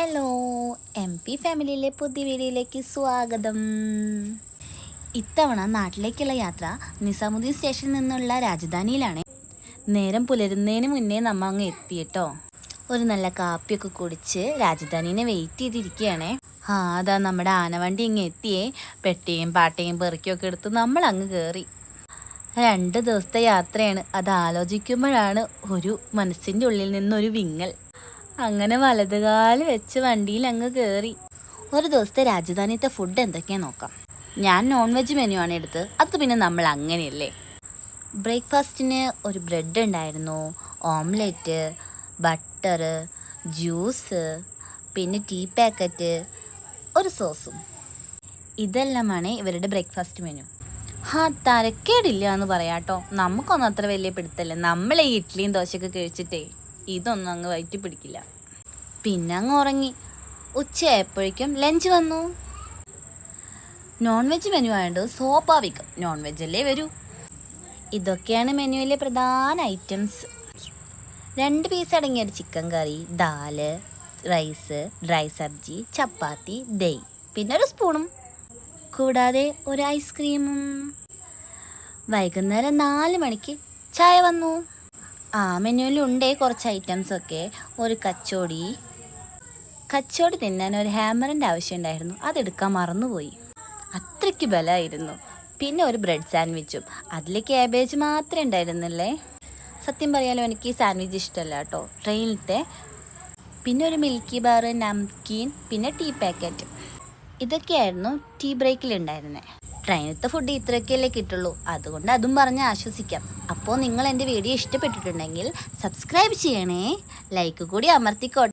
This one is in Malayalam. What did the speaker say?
ഹലോ എം പി ഫാമിലിയിലെ പുതിയ വീഡിയോയിലേക്ക് സ്വാഗതം. ഇത്തവണ നാട്ടിലേക്കുള്ള യാത്ര നിസാമുദ്ദീൻ സ്റ്റേഷനിൽ നിന്നുള്ള രാജധാനിയിലാണ്. നേരം പുലരുന്നതിന് മുന്നേ നമ്മ അങ്ങ് എത്തിയിട്ടോ. ഒരു നല്ല കാപ്പിയൊക്കെ കുടിച്ച് രാജധാനിനെ വെയിറ്റ് ചെയ്തിരിക്കുകയാണേ. ആ അതാ നമ്മുടെ ആനവണ്ടി ഇങ്ങ് എത്തിയേ. പെട്ടിയും പാട്ടയും പെറുക്കിയൊക്കെ എടുത്ത് നമ്മൾ അങ്ങ് കയറി രണ്ട് ദിവസത്തെ യാത്രയാണ്. അത് ആലോചിക്കുമ്പോഴാണ് ഒരു മനസ്സിന്റെ ഉള്ളിൽ നിന്നൊരു വിങ്ങൽ. അങ്ങനെ വലതുകാൽ വെച്ച് വണ്ടിയിൽ അങ്ങ് കയറി ഒരു ദിവസത്തെ രാജധാനിത്തെ ഫുഡ് എന്തൊക്കെയാ നോക്കാം. ഞാൻ നോൺ വെജ് മെനു ആണ് എടുത്ത് അത് പിന്നെ നമ്മൾ അങ്ങനെയല്ലേ? ബ്രേക്ക്ഫാസ്റ്റിന് ഒരു ബ്രെഡ് ഉണ്ടായിരുന്നു. ഓംലെറ്റ് ബട്ടർ ജ്യൂസ് പിന്നെ ടീ പാക്കറ്റ് ഒരു സോസും ഇതെല്ലാമാണ് ഇവരുടെ ബ്രേക്ക്ഫാസ്റ്റ് മെനു ആ തരക്കേടില്ല എന്ന് പറയാട്ടോ നമുക്കൊന്നും അത്ര വലിയ പിടുത്തല്ല നമ്മളെ ഈ ഇഡ്ഡലിയും ദോശയൊക്കെ കഴിച്ചിട്ടേ ഇതൊന്നും അങ്ങ് വയറ്റി പിടിക്കില്ല. പിന്നെ അങ്ങ് ഉറങ്ങി ഉച്ചയായപ്പോഴേക്കും ലഞ്ച് വന്നു. നോൺ വെജ് മെനു ആയതുകൊണ്ട് സ്വാഭാവികം നോൺ വെജ് അല്ലേ വരൂ. ഇതൊക്കെയാണ് മെനുവിലെ പ്രധാന ഐറ്റംസ് രണ്ട് പീസ് അടങ്ങിയ ഒരു chicken curry dal rice dry sabzi chapati dahi. പിന്നെ ഒരു സ്പൂണും. കൂടാതെ ഒരു ഐസ്ക്രീമും വൈകുന്നേരം നാല് മണിക്ക് ചായ വന്നു. ആ മെനുവിലുണ്ടേ കുറച്ച് ഐറ്റംസ് ഒക്കെ. ഒരു കച്ചോടി കച്ചോടി തിന്നാൻ ഒരു ഹാമറിന്റെ ആവശ്യമുണ്ടായിരുന്നു അതെടുക്കാൻ മറന്നുപോയി. അത്രയ്ക്ക് ബലമായിരുന്നു. പിന്നെ ഒരു ബ്രെഡ് സാൻഡ്വിച്ചും. അതിൽ ക്യാബേജ് മാത്രമേ ഉണ്ടായിരുന്നില്ലേ സത്യം പറയാലോ എനിക്ക് ഈ സാൻഡ്വിച്ച് ഇഷ്ടമല്ല കേട്ടോ. ട്രെയിനിലത്തെ. പിന്നെ ഒരു മിൽക്കി ബാർ നംകീൻ പിന്നെ ടീ പാക്കറ്റ്. ഇതൊക്കെയായിരുന്നു ടീ ബ്രേക്കിൽ ഉണ്ടായിരുന്നത് ട്രെയിനത്തെ ഫുഡ് ഇത്രയൊക്കെയല്ലേ കിട്ടുള്ളൂ. അതുകൊണ്ട് അതും പറഞ്ഞ് ആശ്വസിക്കാം. അപ്പോൾ നിങ്ങൾ എന്റെ വീഡിയോ ഇഷ്ടപ്പെട്ടിട്ടുണ്ടെങ്കിൽ സബ്സ്ക്രൈബ് ചെയ്യണേ. ലൈക്ക് കൂടി അമർത്തിക്കോട്ടെ